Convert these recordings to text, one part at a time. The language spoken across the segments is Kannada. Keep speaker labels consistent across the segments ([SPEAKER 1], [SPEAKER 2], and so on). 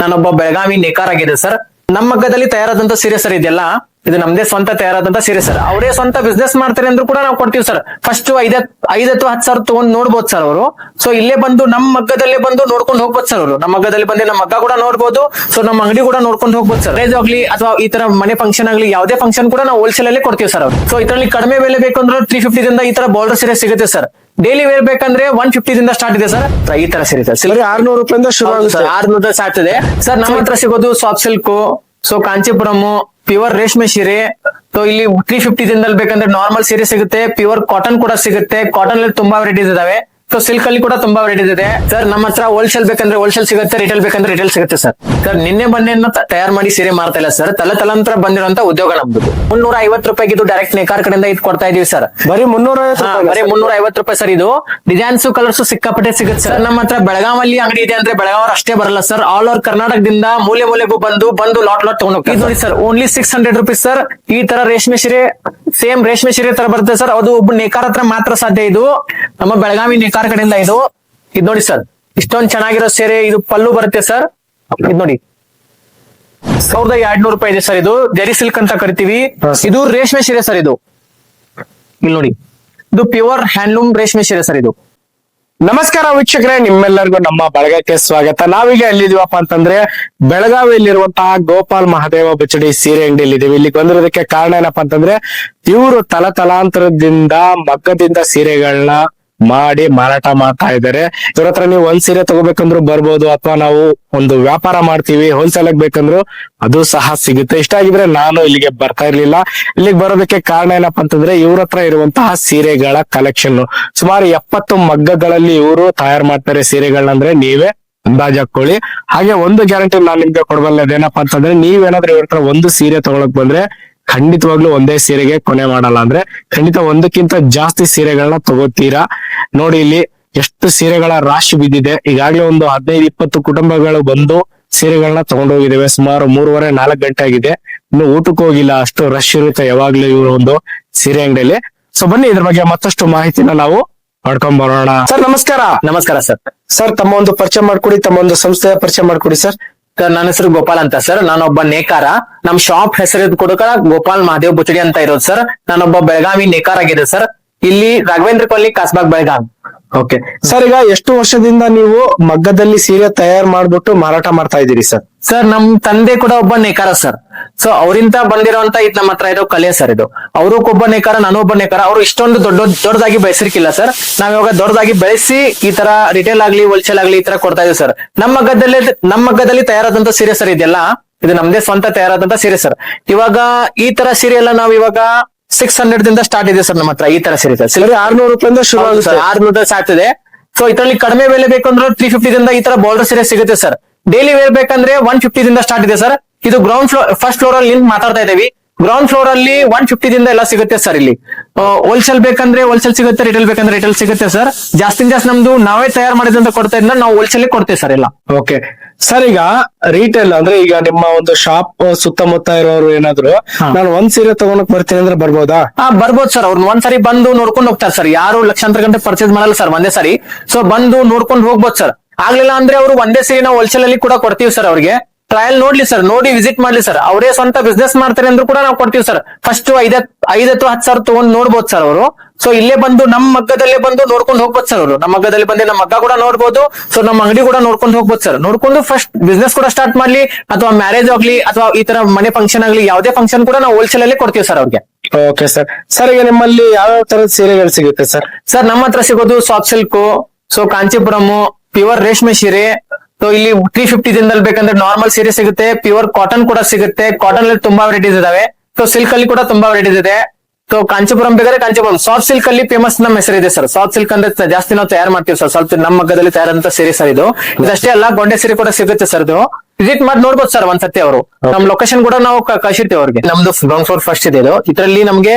[SPEAKER 1] ನಾನೊಬ್ಬ ಬೆಳಗಾವಿ ನೇಕಾರಾಗಿದೆ ಸರ್. ನಮ್ಮ ಮಗ್ಗದಲ್ಲಿ ತಯಾರಾದಂತ ಸೀರೆ ಸರ್ ಇದೆಲ್ಲ. ಇದು ನಮ್ದೇ ಸ್ವಂತ ತಯಾರಾದಂತ ಸೀರೆ ಸರ್. ಅವರೇ ಸ್ವಂತ ಬಿಸ್ನೆಸ್ ಮಾಡ್ತಾರೆ ಅಂದ್ರೂ ಕೂಡ ನಾವು ಕೊಡ್ತೀವಿ ಸರ್. ಫಸ್ಟ್ ಐದ್ ಐದ್ ಅಥವಾ ಹತ್ತು ಸಾವಿರ ತಗೊಂಡ್ ನೋಡ್ಬೋದು ಸರ್ ಅವರು. ಸೊ ಇಲ್ಲೇ ಬಂದು ನಮ್ಮ ಮಗ್ಗದಲ್ಲೇ ಬಂದು ನೋಡ್ಕೊಂಡು ಹೋಗ್ಬೋದು ಸರ್ ಅವರು. ನಮ್ಮ ಮಗ್ಗದಲ್ಲಿ ಬಂದು ನಮ್ಮ ಮಗ್ಗ ಕೂಡ ನೋಡ್ಬೋದು. ಸೊ ನಮ್ಮ ಅಂಗಡಿ ಕೂಡ ನೋಡ್ಕೊಂಡು ಹೋಗ್ಬೋದು ಸರ್. ರೇಜ್ ಆಗ್ಲಿ ಅಥವಾ ಈ ತರ ಮನೆ ಫಂಕ್ಷನ್ ಆಗ್ಲಿ ಯಾವುದೇ ಫಂಕ್ಷನ್ ಕೂಡ ನಾವು ಹೋಲ್ಸೇಲ್ ಅಲ್ಲೇ ಕೊಡ್ತೀವಿ ಸರ್ ಅವರು. ಸೊ ಇದರಲ್ಲಿ ಕಡಿಮೆ ಬೆಲೆ ಬೇಕಂದ್ರೆ ತ್ರೀ ಫಿಫ್ಟಿ ದಿಂದ ಈ ತರ ಬಾರ್ಡರ್ ಸೀರೆ ಸಿಗುತ್ತೆ ಸರ್. ಡೈಲಿ ವೇರ್ ಬೇಕಂದ್ರೆ ಒನ್ ಫಿಫ್ಟಿದಿಂದ ಸ್ಟಾರ್ಟ್ ಇದೆ ಸರ್. ಈ ತರ ಸರಿ ಸರ್
[SPEAKER 2] ಸಿಲ್ಕ್ ಆರ್ನೂರು ರೂಪಾಯಿಂದ ಶುರು ಆಗುತ್ತೆ.
[SPEAKER 1] ಆರ್ನೂರ ಸ್ಟಾರ್ಟ್ ಇದೆ. ಸರ್ ನಮ್ಮ ಹತ್ರ ಸಿಗೋದು soft silk so Kanchipuram pure ರೇಷ್ಮೆ ಸೀರೆ. ಸೊ ಇಲ್ಲಿ ತ್ರೀ ಫಿಫ್ಟಿ ದಿನದಲ್ಲಿ ಬೇಕಂದ್ರೆ ನಾರ್ಮಲ್ ಸೀರೆ ಸಿಗುತ್ತೆ ಪ್ಯೂರ್ ಕಾಟನ್ ಕೂಡ ಸಿಗುತ್ತೆ. ಕಾಟನ್ ಅಲ್ಲಿ ತುಂಬಾ ವೆರೈಟೀಸ್ ಇದಾವೆ. ಸೊ ಸಿಲ್ಕ್ ಅಲ್ಲಿ ಕೂಡ ತುಂಬಾ ವೆರೈಟಿ ಇದೆ. ಸರ್ ನಮ್ಮ ಹತ್ರ ಹೋಲ್ಸೇಲ್ ಬೇಕಂದ್ರೆ ಹೋಲ್ಸೇಲ್ ಸಿಗುತ್ತೆ ರಿಟೇಲ್ ಬೇಕಂದ್ರೆ ರಿಟೇಲ್ ಸಿಗುತ್ತೆ ಸರ್ ಸರ್ ನಿನ್ನೆ ಬಂಡೆಯನ್ನ ತಯಾರು ಮಾಡಿ ಸೀರೆ ಮಾರ್ತಾ ಇಲ್ಲ ಸರ್ ತಲೆ ತಲಾಂತರ ಬಂದಿರುವಂತ ಉದ್ಯೋಗ ನಮ್ದು. ಮುನ್ನೂರ ಐವತ್ತು ರೂಪಾಯಿಗೆ ಇದು ಡೈರೆಕ್ಟ್ ನೇಕಾರ್ ಕಡೆಯಿಂದ ಇದು ಕೊಡ್ತಾ ಇದೀವಿ ಸರ್
[SPEAKER 2] ಬರೀ ಮುನ್ನೂರ
[SPEAKER 1] ಬರೀ ಮುನ್ನೂರ ಐವತ್ತು ರೂಪಾಯಿ ಸರ್ ಇದು. ಡಿಸೈನ್ಸ್ ಕಲರ್ಸ್ ಸಿಕ್ಕಾಪಟ್ಟೆ ಸಿಗುತ್ತೆ ಸರ್ ನಮ್ಮ ಹತ್ರ ಬೆಳಗಾವಲ್ಲಿ ಅಂಗಡಿ ಇದೆ ಅಂದ್ರೆ ಬೆಳಗಾವ್ ಅಷ್ಟೇ ಬರಲ್ಲ ಸರ್ ಆಲ್ ಓವರ್ ಕರ್ನಾಟಕದಿಂದ ಮೂಲೆ ಮೂಲೆಗೂ ಬಂದು ಬಂದು ಲಾಟ್ ಲಾಟ್ ತಗೊಂಡು ಹೋಗ್ತೀವಿ ನೋಡಿ sir only six hundred rupees sir ಈ ತರ ರೇಷ್ಮೆ ಸೀರೆ ಸೇಮ್ ರೇಷ್ಮೆ ಸೀರೆ ತರ ಬರುತ್ತೆ ಸರ್ ಅದು ಒಬ್ಬ ನೇಕಾರ ಹತ್ರ ಮಾತ್ರ ಸಾಧ್ಯ ಇದು. ನಮ್ಮ ಬೆಳಗಾವಿ ನೇಕಾರ ಕಡೆಯಿಂದ ಇದು ಇದು ನೋಡಿ ಸರ್. ಇಷ್ಟೊಂದು ಚೆನ್ನಾಗಿರೋ ಸೀರೆ ಇದು ಪಲ್ಲು ಬರುತ್ತೆ ಸರ್. ಇದು ನೋಡಿ. ಸಾವಿರದ ಎರಡ್ನೂರು ರೂಪಾಯಿ ಇದೆ ಸರ್ ಇದು. ಜರಿ ಸಿಲ್ಕ್ ಅಂತ ಕರಿತೀವಿ. ಇದು ರೇಷ್ಮೆ ಸೀರೆ ಸರ್ ಇದು. ಇಲ್ಲಿ ನೋಡಿ. ಇದು ಪ್ಯೂರ್ ಹ್ಯಾಂಡ್ಲೂಮ್ ರೇಷ್ಮೆ ಸೀರೆ ಸರ್ ಇದು.
[SPEAKER 2] ನಮಸ್ಕಾರ ವೀಕ್ಷಕರೇ ನಿಮ್ಮೆಲ್ಲರಿಗೂ ನಮ್ಮ ಬಳಗಕ್ಕೆ ಸ್ವಾಗತ. ನಾವೀಗ ಎಲ್ಲಿದೀವಪ್ಪ ಅಂತಂದ್ರೆ ಬೆಳಗಾವಿಯಲ್ಲಿರುವಂತಹ ಗೋಪಾಲ್ ಮಹಾದೇವ ಬಚಡಿ ಸೀರೆ ಅಂಗಡಿಯಲ್ಲಿ ಇದೀವಿ ಇಲ್ಲಿ ಬಂದಿರೋದಕ್ಕೆ ಕಾರಣ ಏನಪ್ಪಾ ಅಂತಂದ್ರೆ ಇವರು ತಲತಲಾಂತರದಿಂದ ಮಗ್ಗದಿಂದ ಸೀರೆಗಳನ್ನ ಮಾಡಿ ಮಾರಾಟ ಮಾಡ್ತಾ ಇದ್ದಾರೆ. ಇವ್ರ ಹತ್ರ ನೀವು ಒಂದ್ ಸೀರೆ ತಗೋಬೇಕಂದ್ರು ಬರ್ಬೋದು ಅಥವಾ ನಾವು ಒಂದು ವ್ಯಾಪಾರ ಮಾಡ್ತೀವಿ ಹೋಲ್ಸೇಲ್ ಆಗಿ ಬೇಕಂದ್ರು ಅದು ಸಹ ಸಿಗುತ್ತೆ. ಇಷ್ಟ ಆಗಿದ್ರೆ ನಾನು ಇಲ್ಲಿಗೆ ಬರ್ತಾ ಇರ್ಲಿಲ್ಲ. ಇಲ್ಲಿಗೆ ಬರೋದಕ್ಕೆ ಕಾರಣ ಏನಪ್ಪಾ ಅಂತಂದ್ರೆ ಇವ್ರ ಹತ್ರ ಇರುವಂತಹ ಸೀರೆಗಳ ಕಲೆಕ್ಷನ್ ಸುಮಾರು ಎಪ್ಪತ್ತು ಮಗ್ಗಗಳಲ್ಲಿ ಇವರು ತಯಾರು ಮಾಡ್ತಾರೆ ಸೀರೆಗಳನ್ನ ಅಂದ್ರೆ ನೀವೇ ಅಂದಾಜ್ ಹಾಕೊಳ್ಳಿ. ಹಾಗೆ ಒಂದು ಗ್ಯಾರಂಟಿ ನಾನು ನಿಮ್ಗೆ ಕೊಡಬಲ್ಲ ಅದೇನಪ್ಪಾ ಅಂತಂದ್ರೆ ನೀವೇನಾದ್ರೂ ಇವ್ರ ಹತ್ರ ಒಂದು ಸೀರೆ ತಗೊಳಕ್ ಬಂದ್ರೆ ಖಂಡಿತವಾಗ್ಲೂ ಒಂದೇ ಸೀರೆಗೆ ಕೊನೆ ಮಾಡಲ್ಲ ಅಂದ್ರೆ ಖಂಡಿತ ಒಂದಕ್ಕಿಂತ ಜಾಸ್ತಿ ಸೀರೆಗಳನ್ನ ತಗೋತೀರಾ? ನೋಡಿ ಇಲ್ಲಿ ಎಷ್ಟು ಸೀರೆಗಳ ರಾಶಿ ಬಿದ್ದಿದೆ. ಈಗಾಗಲೇ ಒಂದು ಹದಿನೈದು ಇಪ್ಪತ್ತು ಕುಟುಂಬಗಳು ಬಂದು ಸೀರೆಗಳನ್ನ ತಗೊಂಡು ಹೋಗಿದ್ದೇವೆ ಸುಮಾರು ಮೂರುವರೆ ನಾಲ್ಕು ಗಂಟೆ ಆಗಿದೆ. ಇನ್ನು ಊಟಕ್ಕೆ ಹೋಗಿಲ್ಲ. ಅಷ್ಟು ರಶ್ ಇರುತ್ತೆ ಯಾವಾಗ್ಲೂ ಇವರು ಒಂದು ಸೀರೆ ಅಂಗಡಿಯಲ್ಲಿ. ಸೊ ಬನ್ನಿ ಇದ್ರ ಬಗ್ಗೆ ಮತ್ತಷ್ಟು ಮಾಹಿತಿನ ನಾವು ಮಾಡ್ಕೊಂಡ್ ಬರೋಣ. ಸರ್ ನಮಸ್ಕಾರ.
[SPEAKER 1] ನಮಸ್ಕಾರ ಸರ್.
[SPEAKER 2] ಸರ್ ತಮ್ಮ ಒಂದು ಪರಿಚಯ ಮಾಡ್ಕೊಡಿ. ತಮ್ಮ ಒಂದು ಸಂಸ್ಥೆಯ ಪರಿಚಯ ಮಾಡ್ಕೊಡಿ ಸರ್
[SPEAKER 1] ಸರ್. ನನ್ನ ಹೆಸರು ಗೋಪಾಲ್ ಅಂತ ಸರ್ ನಾನೊಬ್ಬ ನೇಕಾರ. ನಮ್ ಶಾಪ್ ಹೆಸರು ಕೊಡಕ ಗೋಪಾಲ್ ಮಹಾದೇವ್ ಬುಚಡಿ ಅಂತ ಇರೋದು ಸರ್ ನಾನೊಬ್ಬ ಬೆಳಗಾವಿ ನೇಕಾರ ಆಗಿದೆ ಸರ್ ಇಲ್ಲಿ ರಾಘವೇಂದ್ರ ಕೊಲ್ಲಿ ಕಾಸ್ಬಾಗ್ ಬೆಳಗಾವಿ.
[SPEAKER 2] ಓಕೆ ಸರ್ ಈಗ ಎಷ್ಟು ವರ್ಷದಿಂದ ನೀವು ಮಗ್ಗದಲ್ಲಿ ಸೀರೆ ತಯಾರು ಮಾಡ್ಬಿಟ್ಟು ಮಾರಾಟ ಮಾಡ್ತಾ ಇದ್ದೀರಿ ಸರ್
[SPEAKER 1] ಸರ್ ನಮ್ ತಂದೆ ಕೂಡ ಒಬ್ಬ ನೇಕಾರ ಸರ್ ಸೊ ಅವರಿಂದ ಬಂದಿರೋಂತ ಇದು ನಮ್ಮ ಹತ್ರ ಇರೋ ಕಲೆ ಸರ್ ಇದು. ಅವರು ಒಬ್ಬ ನೇಕಾರ ನಾನು ಒಬ್ಬ ನೇಕಾರ ಅವರು ಇಷ್ಟೊಂದು ದೊಡ್ಡ ದೊಡ್ಡದಾಗಿ ಬೆಳೆಸಿರ್ಕಿಲ್ಲ ಸರ್. ನಾವ್ ಇವಾಗ ದೊಡ್ಡದಾಗಿ ಬೆಳೆಸಿ ಈ ತರ ರಿಟೇಲ್ ಆಗ್ಲಿ ಹೋಲ್ಸೇಲ್ ಆಗ್ಲಿ ಈ ತರ ಕೊಡ್ತಾ ಇದೀವಿ ಸರ್. ನಮ್ಮ ಗದ್ದಲ್ಲಿ ನಮ್ಮ ಗದ್ದಲ್ಲಿ ತಯಾರಾದಂತ ಸೀರೆ ಸರ್ ಇದೆಲ್ಲ ಇದು ನಮ್ದೇ ಸ್ವಂತ ತಯಾರಾದಂತ ಸೀರೆ ಸರ್. ಇವಾಗ ಈ ತರ ಸೀರೆ ಎಲ್ಲ ನಾವ್ ಇವಾಗ ಸಿಕ್ಸ್ ಹಂಡ್ರೆಡ್ ದಿಂದ ಸ್ಟಾರ್ಟ್ ಇದೆ ಸರ್ ನಮ್ಮ ಹತ್ರ ಈ ತರ ಸೀರೆ ಸರ್.
[SPEAKER 2] ಆರ್ನೂರು ರೂಪಾಯಿಂದ ಶುರು ಆಗುತ್ತೆ.
[SPEAKER 1] ಆರ್ನೂರ ಸಾಕ್ತಿದೆ. ಸೊ ಇದರಲ್ಲಿ ಕಡಿಮೆ ಬೆಲೆ ಬೇಕಂದ್ರೆ ತ್ರೀ ಫಿಫ್ಟಿ ದಿಂದ ಈ ತರ ಬಾರ್ಡರ್ ಸೀರೆ ಸಿಗುತ್ತೆ ಸರ್. ಡೈಲಿ ವೇರ್ ಬೇಕಂದ್ರೆ ಒನ್ ಫಿಫ್ಟಿ ದಿಂದ ಸ್ಟಾರ್ಟ್ ಇದೆ ಸರ್. ಇದು ಗ್ರೌಂಡ್ ಫ್ಲೋರ್ ಫಸ್ಟ್ ಫ್ಲೋರ್ ಅಲ್ಲಿ ನಿಂತು ಮಾತಾಡ್ತಾ ಇದ್ದೀವಿ. ಗ್ರೌಂಡ್ ಫ್ಲೋರ್ ಅಲ್ಲಿ ಒನ್ ಫಿಫ್ಟಿ ದಿಂದ ಎಲ್ಲ ಸಿಗುತ್ತೆ ಸರ್ ಇಲ್ಲಿ. ಹೋಲ್ಸೇಲ್ ಬೇಕಂದ್ರೆ ಹೋಲ್ಸೇಲ್ ಸಿಗುತ್ತೆ ರಿಟೇಲ್ ಬೇಕಂದ್ರೆ ರಿಟೇಲ್ ಸಿಗುತ್ತೆ ಸರ್ ಜಾಸ್ತಿ ಜಾಸ್ತಿ ನಮ್ದು ನಾವೇ ತಯಾರು ಮಾಡಿದಂತ ಕೊಡ್ತಾ ಇದ್ದ ನಾವು ಹೋಲ್ಸೇಲ್ ಕೊಡ್ತೇವೆ ಸರ್ ಎಲ್ಲ.
[SPEAKER 2] ಓಕೆ ಸರ್ ಈಗ ರೀಟೇಲ್ ಅಂದ್ರೆ ಈಗ ನಿಮ್ಮ ಒಂದು ಶಾಪ್ ಸುತ್ತಮುತ್ತ ಇರೋರು ಏನಾದ್ರು. ನಾನು ಒಂದ್ ಸೀರೆ ತಗೊಂಡ್ ಬರ್ತೀನಿ ಅಂದ್ರೆ ಬರ್ಬೋದಾ?
[SPEAKER 1] ಹಾ ಬರ್ಬೋದು ಸರ್ ಅವ್ರು ಒಂದ್ಸರಿ ಬಂದು ನೋಡ್ಕೊಂಡು ಹೋಗ್ತಾರೆ ಸರ್ ಯಾರು ಲಕ್ಷಾಂತರ ಗಂಟೆ ಪರ್ಚೇಸ್ ಮಾಡಲ್ಲ ಸರ್ ಒಂದೇ ಸರಿ. ಸೊ ಬಂದು ನೋಡ್ಕೊಂಡು ಹೋಗ್ಬೋದು ಸರ್ ಆಗ್ಲಿಲ್ಲ ಅಂದ್ರೆ ಅವರು ಒಂದೇ ಸೀರೆ ನಾವು ಹೋಲ್ಸೇಲ್ ಅಲ್ಲಿ ಕೂಡ ಕೊಡ್ತೀವಿ ಸರ್ ಅವ್ರಿಗೆ. ಟ್ರಯಲ್ ನೋಡ್ಲಿ ಸರ್ ನೋಡಿ ವಿಸಿಟ್ ಮಾಡ್ಲಿ ಸರ್ ಅವರೇ ಸ್ವಂತ ಬಿಸ್ನೆಸ್ ಮಾಡ್ತಾರೆ ಅಂದ್ರೂ ಕೂಡ ನಾವು ಕೊಡ್ತೀವಿ ಸರ್ ಫಸ್ಟ್ ಐದ್ ಐದ್ ಅಥವಾ ಹತ್ತು ಸಾವಿರ ತಗೊಂಡ್ ನೋಡ್ಬೋದು ಸರ್ ಅವರು. ಸೊ ಇಲ್ಲೇ ಬಂದು ನಮ್ಮ ಮಗ್ಗದಲ್ಲೇ ಬಂದು ನೋಡ್ಕೊಂಡು ಹೋಗ್ಬೋದು ಸರ್ ಅವರು. ನಮ್ಮ ಮಗ್ಗದಲ್ಲಿ ಬಂದು ನಮ್ಮ ಮಗ್ಗ ಕೂಡ ನೋಡ್ಬೋದು. ಸೊ ನಮ್ಮ ಅಂಗಡಿ ಕೂಡ ನೋಡ್ಕೊಂಡು ಹೋಗ್ಬೋದು ಸರ್ ನೋಡ್ಕೊಂಡು ಫಸ್ಟ್ ಬಿಸ್ನೆಸ್ ಕೂಡ ಸ್ಟಾರ್ಟ್ ಮಾಡ್ಲಿ ಅಥವಾ ಮ್ಯಾರೇಜ್ ಆಗ್ಲಿ ಅಥವಾ ಈ ತರ ಮನೆ ಫಂಕ್ಷನ್ ಆಗ್ಲಿ ಯಾವುದೇ ಫಂಕ್ಷನ್ ಕೂಡ ನಾವು ಹೋಲ್ಸೇಲ್ ಅಲ್ಲಿ ಕೊಡ್ತೀವಿ ಸರ್ ಅವ್ರಿಗೆ.
[SPEAKER 2] ಓಕೆ ಸರ್ ಸರ್ ಈಗ ನಿಮ್ಮಲ್ಲಿ ಯಾವ ತರದ ಸೀರೆಗಳು ಸಿಗುತ್ತೆ ಸರ್
[SPEAKER 1] ಸರ್ ನಮ್ಮ ಹತ್ರ ಸಿಗೋದು soft silk so Kanchipuram pure ರೇಷ್ಮೆ ಸೀರೆ ಸೊ ಇಲ್ಲಿ ತ್ರೀ ಫಿಫ್ಟಿ ದಿನದಲ್ಲಿ ಬೇಕಂದ್ರೆ ನಾರ್ಮಲ್ ಸೀರೆ ಸಿಗುತ್ತೆ. ಪ್ಯೂರ್ ಕಾಟನ್ ಕೂಡ ಸಿಗುತ್ತೆ. ಕಾಟನ್ ಅಲ್ಲಿ ತುಂಬಾ ವೆರೈಟೀಸ್ ಇದಾವೆ. ಸೊ ಸಿಲ್ಕ್ ಅಲ್ಲಿ ಕೂಡ ತುಂಬಾ ವೆರೈಟೀಸ್ ಇದೆ. ಸೊ ಕಾಂಚೀಪುರಂ ಬೇಕಾದ್ರೆ ಕಾಂಚೀಪುರಂ. ಸಾಫ್ಟ್ ಸಿಲ್ಕ್ ಅಲ್ಲಿ ಫೇಮಸ್ ನಮ್ಮ ಇದೆ ಸರ್ ಸಾಫ್ಟ್ ಸಿಲ್ಕ್ ಅಂದ್ರೆ ಜಾಸ್ತಿ ನಾವು ತಯಾರು ಮಾಡ್ತೀವಿ ಸರ್ ಸ್ವಲ್ಪ ನಮ್ಮ ಮಗ್ಗದಲ್ಲಿ ತಯಾರಂತ ಸೀರೆ ಸರ್ ಇದು. ಇದಷ್ಟೇ ಅಲ್ಲ, ಗೊಂಡೆ ಸೀರೆ ಕೂಡ ಸಿಗುತ್ತೆ ಸರ್ ಇದು. ವಿಸಿಟ್ ಮಾಡಿ ನೋಡ್ಬೋದು ಸರ್ ಒಂದ್ಸತಿ ಅವರು. ನಮ್ ಲೊಕೇಶನ್ ಕೂಡ ನಾವು ಕಳಿಸಿರ್ತೇವೆ ಅವ್ರಿಗೆ. ನಮ್ದು ಗ್ರೌಂಡ್ ಫ್ಲೋರ್ ಫಸ್ಟ್ ಇದೆ ಇದು. ಇದರಲ್ಲಿ ನಮ್ಗೆ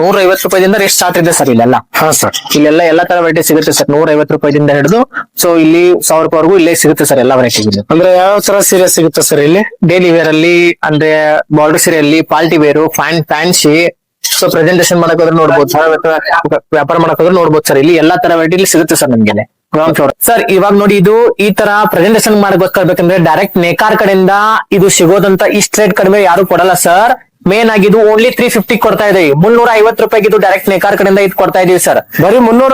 [SPEAKER 1] ನೂರ ಐವತ್ತು ರೂಪಾಯಿದಿಂದ ರೇಟ್ ಸ್ಟಾರ್ಟ್ ಇದೆ ಸರ್ ಇಲ್ಲೆಲ್ಲ.
[SPEAKER 2] ಹಾ ಸರ್
[SPEAKER 1] ಇಲ್ಲೆಲ್ಲ ಎಲ್ಲಾ ತರ ವೆರೈಟಿ ಸಿಗುತ್ತೆ ಸರ್ ನೂರ ಐವತ್ತು ರೂಪಾಯಿದಿಂದ ಹಿಡಿದು ಸೊ ಇಲ್ಲಿ ಸಾವಿರ ರೂಪಾಯಿವರೆಗೂ ಇಲ್ಲೇ ಸಿಗುತ್ತೆ ಸರ್ ಎಲ್ಲಾ ವೆರೈಟಿ
[SPEAKER 2] ಅಂದ್ರೆ ಯಾವ ತರ ಸೀರೆ ಸಿಗುತ್ತೆ ಸರ್ ಇಲ್ಲಿ?
[SPEAKER 1] ಡೈಲಿ ವೇರ್ ಅಲ್ಲಿ ಅಂದ್ರೆ border ಸೀರೆಯಲ್ಲಿ party wear fan fancy so presentation ಮಾಡಕ್ ಹೋದ್ರೆ ನೋಡ್ಬೋದು ಸರ್ ವ್ಯಾಪಾರ ಮಾಡಕ್ ಹೋದ್ರೆ ನೋಡ್ಬೋದು ಸರ್ ಇಲ್ಲಿ ಎಲ್ಲಾ ತರ ವೆರೈಟಿ ಸಿಗುತ್ತೆ ಸರ್ ನಮ್ಗೆ ಗ್ರೌಂಡ್ ಫ್ಲೋರ್ ಸರ್ ಇವಾಗ ನೋಡಿ ಇದು ಈ ತರ ಪ್ರೆಸೆಂಟೇಷನ್ ಮಾಡಬೇಕಂದ್ರೆ ಡೈರೆಕ್ಟ್ ನೇಕಾರ್ ಕಡೆಯಿಂದ ಇದು ಸಿಗೋದಂತ ಇಷ್ಟ ರೇಟ್ ಕಡಿಮೆ ಯಾರು ಕೊಡಲ್ಲ ಸರ್ ಮೇನ್ ಆಗಿ ಇದು ಓನ್ಲಿ ತ್ರೀ ಫಿಫ್ಟಿ ಕೊಡ್ತಾ ಇದೀವಿ ಮುನ್ನೂರ ಐವತ್ತು ರೂಪಾಯಿಗೆ ಇದು ಡೈರೆಕ್ಟ್ ನೇಕಾರ್ ಕಡೆಯಿಂದ ಇದು ಕೊಡ್ತಾ ಇದೀವಿ ಸರ್
[SPEAKER 2] ಬರೀ ಮುನ್ನೂರ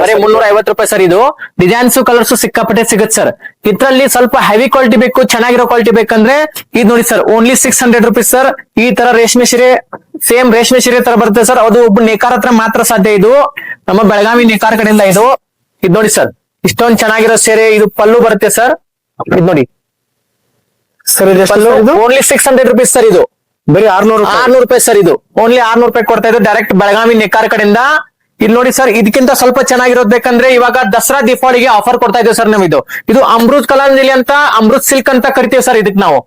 [SPEAKER 1] ಬರೀ ಮುನ್ನೂರ ಐವತ್ತು ರೂಪಾಯಿ ಸರ್ ಇದು. ಡಿಸೈನ್ಸ್ ಕಲರ್ಸ್ ಸಿಕ್ಕಾಪಟ್ಟೆ ಸಿಗುತ್ತೆ ಸರ್ ಇದ್ರಲ್ಲಿ ಸ್ವಲ್ಪ ಹೆವಿ ಕ್ವಾಲಿಟಿ ಬೇಕು ಚೆನ್ನಾಗಿರೋ ಕ್ವಾಲಿಟಿ ಬೇಕಂದ್ರೆ ಇದು ನೋಡಿ sir only six hundred rupees sir ಈ ತರ ರೇಷ್ಮೆ ಸೀರೆ ಸೇಮ್ ರೇಷ್ಮೆ ಸೀರೆ ತರ ಬರುತ್ತೆ ಸರ್ ಅದು ಒಬ್ಬ ನೇಕಾರ ಹತ್ರ ಮಾತ್ರ ಸಾಧ್ಯ ಇದು. ನಮ್ಮ ಬೆಳಗಾವಿ ನೇಕಾರ ಕಡೆಯಿಂದ ಇದು. ಇದು ನೋಡಿ ಸರ್ ಇಷ್ಟೊಂದ್ ಚೆನ್ನಾಗಿರೋ ಸೀರೆ ಇದು ಪಲ್ಲು ಬರುತ್ತೆ ಸರ್. ಇದು ನೋಡಿ.
[SPEAKER 2] ಸರ್ ಇದು
[SPEAKER 1] pallu only six hundred rupees sir ಇದು.
[SPEAKER 2] ಬರೀ ಆರ್ನೂರು
[SPEAKER 1] ಆರ್ನೂರು ರೂಪಾಯಿ ಸರ್ ಇದು. ಓನ್ಲಿ ಆರ್ನೂರು ರೂಪಾಯಿ ಕೊಡ್ತಾ ಇದೆ ಡೈರೆಕ್ಟ್ ಬೆಳಗಾವಿ ನೆಕ್ಕಾರ್ ಕಡೆಯಿಂದ. ಇಲ್ಲಿ ನೋಡಿ ಸರ್ ಇದಕ್ಕಿಂತ ಸ್ವಲ್ಪ ಚೆನ್ನಾಗಿರೋದ್ಬೇಕಂದ್ರೆ ಇವಾಗ ದಸರಾ ದೀಪಾವಳಿಗೆ ಆಫರ್ ಕೊಡ್ತಾ ಇದ್ದೇವೆ ಸರ್ ನಾವು ಇದು ಇದು ಅಮೃತ್ ಕಲಾಂಜಲಿ ಅಂತ ಅಮೃತ್ ಸಿಲ್ಕ್ ಅಂತ ಕರಿತೀವಿ ಸರ್ ಇದಕ್ಕೆ ನಾವು.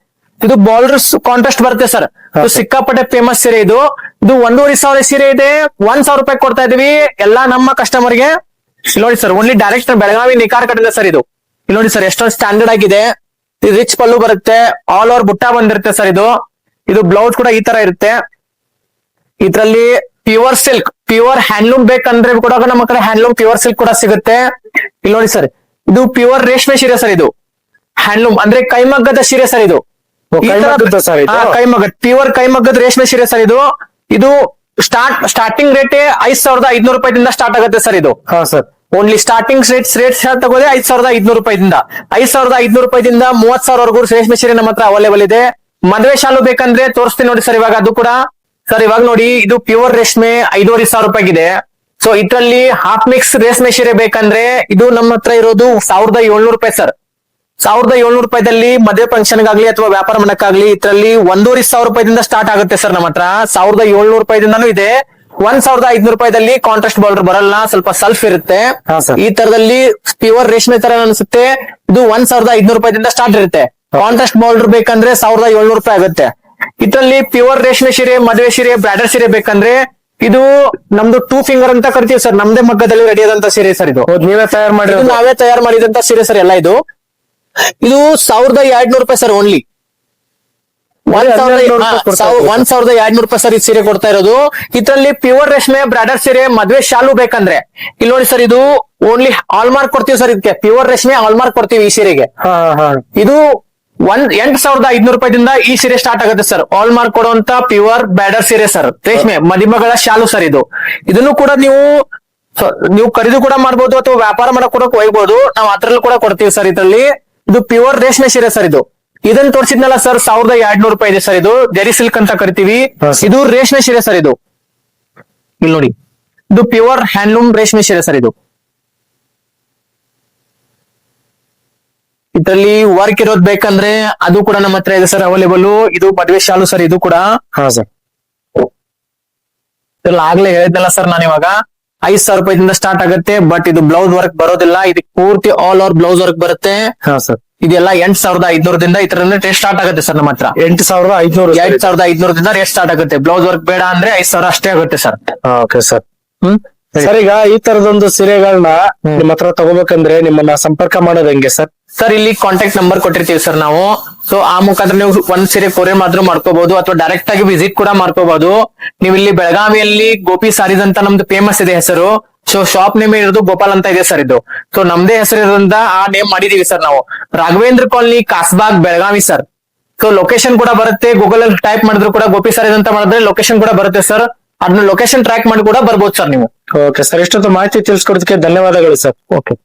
[SPEAKER 1] ಇದು ಬಾರ್ಡರ್ಸ್ ಕಾಂಟೆಸ್ಟ್ ಬರುತ್ತೆ ಸರ್. ಇದು ಸಿಕ್ಕಾಪಟ್ಟೆ ಫೇಮಸ್ ಸೀರೆ ಇದು. ಇದು ಒಂದೂವರೆ ಸಾವಿರ ಸೀರೆ ಇದೆ. ಒಂದ್ ಸಾವಿರ ರೂಪಾಯಿ ಕೊಡ್ತಾ ಇದೀವಿ ಎಲ್ಲಾ ನಮ್ಮ ಕಸ್ಟಮರ್ಗೆ ಇಲ್ಲಿ ನೋಡಿ ಸರ್ ಓನ್ಲಿ ಡೈರೆಕ್ಟ್ ಬೆಳಗಾವಿ ನಿಕಾರ್ ಕಡೆಯಿಂದ ಸರ್ ಇದು. ಇಲ್ಲಿ ನೋಡಿ ಸರ್ ಎಷ್ಟೊಂದು ಸ್ಟ್ಯಾಂಡರ್ಡ್ ಆಗಿದೆ. ರಿಚ್ ಪಲ್ಲು ಬರುತ್ತೆ ಆಲ್ ಓವರ್ ಬುಟ್ಟ ಬಂದಿರುತ್ತೆ ಸರ್ ಇದು. ಇದು ಬ್ಲೌಸ್ ಕೂಡ ಈ ತರ ಇರುತ್ತೆ. ಇದರಲ್ಲಿ ಪ್ಯೂರ್ ಸಿಲ್ಕ್ ಪ್ಯೂರ್ ಹ್ಯಾಂಡ್ಲೂಮ್ ಬೇಕಂದ್ರೆ ಕೂಡ ನಮ್ಮ ಕಡೆ ಹ್ಯಾಂಡ್ಲೂಮ್ ಪ್ಯೂರ್ ಸಿಲ್ಕ್ ಕೂಡ ಸಿಗುತ್ತೆ. ಇಲ್ಲಿ ನೋಡಿ ಸರ್ ಇದು ಪ್ಯೂರ್ ರೇಷ್ಮೆ ಸೀರೆ ಸರ್ ಇದು. ಹ್ಯಾಂಡ್ಲೂಮ್ ಅಂದ್ರೆ ಕೈಮಗ್ಗದ ಸೀರೆ ಸರ್ ಇದು.
[SPEAKER 2] ಕೈಮಗ್ಗದ
[SPEAKER 1] ಪ್ಯೂರ್ ಕೈಮಗ್ಗದ ರೇಷ್ಮೆ ಸೀರೆ ಸರ್ ಇದು. ಇದು ಸ್ಟಾರ್ಟ್ ಸ್ಟಾರ್ಟಿಂಗ್ ರೇಟ್ ಐದ್ ಸಾವಿರದ ಐದ್ನೂರು ರೂಪಾಯಿದಿಂದ ಸ್ಟಾರ್ಟ್ ಆಗುತ್ತೆ ಸರ್ ಇದು.
[SPEAKER 2] ಹಾ sir
[SPEAKER 1] only starting rate rate ತಗೋದೆ ಐದ್ ಸಾವಿರದ ಐದ್ನೂರು ರೂಪಾಯಿದಿಂದ. ಐದ್ ಸಾವಿರದ ಐದ್ನೂರು ರೂಪಾಯಿದಿಂದ ಮೂವತ್ ಸಾವಿರವರೆಗೂ ರೇಷ್ಮೆ ಸೀರೆ ನಮ್ಮ ಹತ್ರ ಅವೈಲೇಬಲ್ ಇದೆ. ಮದುವೆ ಶಾಲು ಬೇಕಂದ್ರೆ ತೋರಿಸ್ತೀನಿ ನೋಡಿ ಸರ್ ಇವಾಗ ಅದು ಕೂಡ. ಸರ್ ಇವಾಗ ನೋಡಿ ಇದು ಪ್ಯೂರ್ ರೇಷ್ಮೆ ಐದೂವರೆ ಸಾವಿರ ಇದೆ ಸೊ ಇದ್ರಲ್ಲಿ ಹಾಫ್ ಮಿಕ್ಸ್ ರೇಷ್ಮೆ ಸೀರೆ ಬೇಕಂದ್ರೆ ಇದು ನಮ್ಮ ಹತ್ರ ಇರೋದು ಸಾವಿರದ ಏಳ್ನೂರು ರೂಪಾಯಿ ಸರ್ ಸಾವಿರದ ಏಳ್ನೂರು ರೂಪಾಯಿದಲ್ಲಿ ಮದುವೆ ಫಂಕ್ಷನ್ ಆಗ್ಲಿ ಅಥವಾ ವ್ಯಾಪಾರ ಮಾಡಕ್ಕಾಗ್ಲಿ ಇದರಲ್ಲಿ ಒಂದೂವರೆ ಸಾವಿರ ರೂಪಾಯಿದಿಂದ ಸ್ಟಾರ್ಟ್ ಆಗುತ್ತೆ ಸರ್ ನಮ್ಮ ಹತ್ರ. ಸಾವಿರದ ಏಳ್ನೂರು ರೂಪಾಯಿದಿಂದನೂ ಇದೆ. ಒಂದ್ ಸಾವಿರದ ಐದ್ನೂರು ರೂಪಾಯಿದಲ್ಲಿ ಕಾಂಟ್ರಾಸ್ಟ್ ಬಾರ್ಡರ್ ಬರಲ್ಲ ಸ್ವಲ್ಪ ಸಲ್ಫ್ ಇರುತ್ತೆ. ಈ ತರದಲ್ಲಿ ಪ್ಯೂರ್ ರೇಷ್ಮೆ ತರ ಅನ್ಸುತ್ತೆ. ಇದು ಒಂದ್ ಸಾವಿರದ ಐದ್ನೂರು ರೂಪಾಯಿದಿಂದ ಸ್ಟಾರ್ಟ್ ಇರುತ್ತೆ. ಕಾಂಟ್ರಾಸ್ಟ್ ಬಾರ್ಡರ್ ಬೇಕಂದ್ರೆ ಸಾವಿರದ ಏಳ್ನೂರು ರೂಪಾಯಿ ಆಗುತ್ತೆ. ಇದರಲ್ಲಿ ಪ್ಯೂರ್ ರೇಷ್ಮೆ ಸೀರೆ ಮದುವೆ ಸೀರೆ ಬ್ರಾಡರ್ ಸೀರೆ ಬೇಕಂದ್ರೆ ಇದು ನಮ್ದು ಟೂ ಫಿಂಗರ್ ಅಂತ ಕರಿತೀವಿ ಸರ್. ನಮ್ದೇ ಮಗ್ಗದಲ್ಲಿ ರೆಡಿ ಆದಂತ ಸೀರೆ ಸರ್ ಇದು.
[SPEAKER 2] ನೀವೇ ತಯಾರು
[SPEAKER 1] ಇದು ನಾವೇ ತಯಾರು ಮಾಡಿದಂತ ಸೀರೆ ಸರ್ ಎಲ್ಲ ಇದು. ಇದು ಸಾವಿರದ ಎರಡ್ನೂರು ರೂಪಾಯಿ ಸರ್ ಓನ್ಲಿ ಒಂದ್ ಸಾವಿರದ ಎರಡ್ನೂರು ರೂಪಾಯಿ ಸರ್ ಈ ಸೀರೆ ಕೊಡ್ತಾ ಇರೋದು. ಇದ್ರಲ್ಲಿ ಪ್ಯೂರ್ ರೇಷ್ಮೆ ಬ್ರಾಡರ್ ಸೀರೆ ಮದ್ವೆ ಶಾಲು ಬೇಕಂದ್ರೆ. ಇಲ್ಲಿ ನೋಡಿ ಸರ್ ಇದು ಓನ್ಲಿ ಹಾಲ್ಮಾರ್ಕ್ ಕೊಡ್ತೀವಿ ಸರ್ ಇದಕ್ಕೆ. ಪ್ಯೂರ್ ರೇಷ್ಮೆ ಹಾಲ್ಮಾರ್ಕ್ ಕೊಡ್ತೀವಿ ಈ ಸೀರೆಗೆ.
[SPEAKER 2] ಹಾ ಹಾ.
[SPEAKER 1] ಇದು ಒಂದ್ ಎಂಟ್ ಸಾವಿರದ ಐದ್ನೂರು ರೂಪಾಯಿದಿಂದ ಈ ಸೀರೆ ಸ್ಟಾರ್ಟ್ ಆಗುತ್ತೆ ಸರ್. ಆಲ್ ಮಾರ್ಕ್ ಕೊಡುವಂತ ಪ್ಯೂರ್ ಬ್ಯಾಡರ್ ಸೀರೆ ಸರ್. ರೇಷ್ಮೆ ಮದಿಮಗಳ ಶಾಲು ಸರ್ ಇದು. ಇದನ್ನು ಕೂಡ ನೀವು ನೀವು ಖರೀದಿ ಕೂಡ ಮಾಡ್ಬೋದು ಅಥವಾ ವ್ಯಾಪಾರ ಮಾಡಕ್ ಕೂಡ ಒಯ್ಬೋದು ನಾವು ಅದ್ರಲ್ಲೂ ಕೂಡ ಕೊಡ್ತೀವಿ ಸರ್ ಇದರಲ್ಲಿ. ಇದು ಪ್ಯೂರ್ ರೇಷ್ಮೆ ಸೀರೆ ಸರ್ ಇದು. ಇದನ್ನ ತೋರಿಸಿದ್ನಲ್ಲ ಸರ್ ಸಾವಿರದ ಎರಡ್ನೂರು ರೂಪಾಯಿ ಇದೆ ಸರ್ ಇದು. ಜರಿ ಸಿಲ್ಕ್ ಅಂತ ಕರಿತೀವಿ. ಇದು ರೇಷ್ಮೆ ಸೀರೆ ಸರ್ ಇದು. ಇಲ್ಲಿ ನೋಡಿ. ಇದು ಪ್ಯೂರ್ ಹ್ಯಾಂಡ್ಲೂಮ್ ರೇಷ್ಮೆ ಸೀರೆ ಸರ್ ಇದು. ಇದರಲ್ಲಿ ವರ್ಕ್ ಇರೋದ್ ಬೇಕಂದ್ರೆ ಅದು ಕೂಡ ನಮ್ಮ ಹತ್ರ ಇದೆ ಸರ್ ಅವೈಲೇಬಲ್ ಇದು ಮದ್ವೆ ಶಾಲು ಸರ್ ಇದು ಕೂಡ.
[SPEAKER 2] ಹಾ ಸರ್
[SPEAKER 1] ಆಗ್ಲೇ ಹೇಳಿದ್ನಲ್ಲ ಸರ್ ನಾನು ಇವಾಗ ಐದ್ ಸಾವಿರ ರೂಪಾಯಿದಿಂದ ಸ್ಟಾರ್ಟ್ ಆಗುತ್ತೆ ಬಟ್ ಇದು ಬ್ಲೌಸ್ ವರ್ಕ್ ಬರೋದಿಲ್ಲ. ಇದು ಪೂರ್ತಿ ಆಲ್ ಓವರ್ ಬ್ಲೌಸ್ ವರ್ಕ್ ಬರುತ್ತೆ.
[SPEAKER 2] ಹಾ ಸರ್
[SPEAKER 1] ಇದೆಲ್ಲ ಎಂಟ್ ಸಾವಿರದ ಐದ್ನೂರದಿಂದ ಈ ತರ ರೇಟ್ ಸ್ಟಾರ್ಟ್ ಆಗುತ್ತೆ ಸರ್ ನಮ್ಮ ಹತ್ರ.
[SPEAKER 2] ಎಂಟು ಸಾವಿರದ ಐದ್ನೂರು
[SPEAKER 1] ಎರಡ್ ಸಾವಿರದ ಐದ್ನೂರದಿಂದ ರೇಟ್ ಸ್ಟಾರ್ಟ್ ಆಗುತ್ತೆ. ಬ್ಲೌಸ್ ವರ್ಕ್ ಬೇಡ ಅಂದ್ರೆ ಐದ್ ಸಾವಿರ ಅಷ್ಟೇ ಆಗುತ್ತೆ ಸರ್
[SPEAKER 2] ಓಕೆ ಸರ್
[SPEAKER 1] ಹ್ಮ್?
[SPEAKER 2] ಸರ್ ಈಗ ಈ ತರದೊಂದು ಸೀರೆಗಳನ್ನ
[SPEAKER 1] ನಿಮ್ಮ
[SPEAKER 2] ನಿಮ್ ಹತ್ರ ತಗೋಬೇಕಂದ್ರೆ ನಿಮ್ಮನ್ನ ಸಂಪರ್ಕ ಮಾಡೋದು ಹೆಂಗೆ ಸರ್
[SPEAKER 1] ಸರ್ ಇಲ್ಲಿ ಕಾಂಟ್ಯಾಕ್ಟ್ ನಂಬರ್ ಕೊಟ್ಟಿರ್ತೀವಿ ಸರ್ ನಾವು. ಸೊ ಆ ಮುಖಾಂತರ ನೀವು ಒಂದ್ ಸೀರೆ ಕೊರಿಯರ್ ಮಾತ್ರ ಮಾಡ್ಕೋಬಹುದು ಅಥವಾ ಡೈರೆಕ್ಟ್ ಆಗಿ ವಿಸಿಟ್ ಕೂಡ ಮಾಡ್ಕೋಬಹುದು. ನೀವು ಇಲ್ಲಿ ಬೆಳಗಾವಿಯಲ್ಲಿ ಗೋಪಿ ಸಾರೀಸ್ ಅಂತ ನಮ್ದು ಫೇಮಸ್ ಇದೆ ಹೆಸರು. ಸೊ ಶಾಪ್ ನೇಮ್ ಇರೋದು ಗೋಪಾಲ್ ಅಂತ ಇದೆ ಸರ್ ಇದು. ಸೊ ನಮ್ದೇ ಹೆಸರು ಇರೋದ್ರಿಂದ ಆ ನೇಮ್ ಮಾಡಿದೀವಿ ಸರ್ ನಾವು. Raghavendra colony Kasbag Belagavi sir so location ಕೂಡ ಬರುತ್ತೆ. ಗೂಗಲ್ ಅಲ್ಲಿ ಟೈಪ್ ಮಾಡಿದ್ರು ಕೂಡ ಗೋಪಿ ಸಾರೀಸ್ ಅಂತ ಮಾಡಿದ್ರೆ ಲೊಕೇಶನ್ ಕೂಡ ಬರುತ್ತೆ ಸರ್ ಅದನ್ನ ಲೊಕೇಶನ್ ಟ್ರ್ಯಾಕ್ ಮಾಡಿ ಕೂಡ ಬರ್ಬೋದು ಸರ್ ನೀವು.
[SPEAKER 2] ಓಕೆ ಸರ್ ಇಷ್ಟೊಂದು ಮಾಹಿತಿ ತಿಳಿಸ್ಕೊಡೋದಕ್ಕೆ ಧನ್ಯವಾದಗಳು ಸರ್
[SPEAKER 1] ಓಕೆ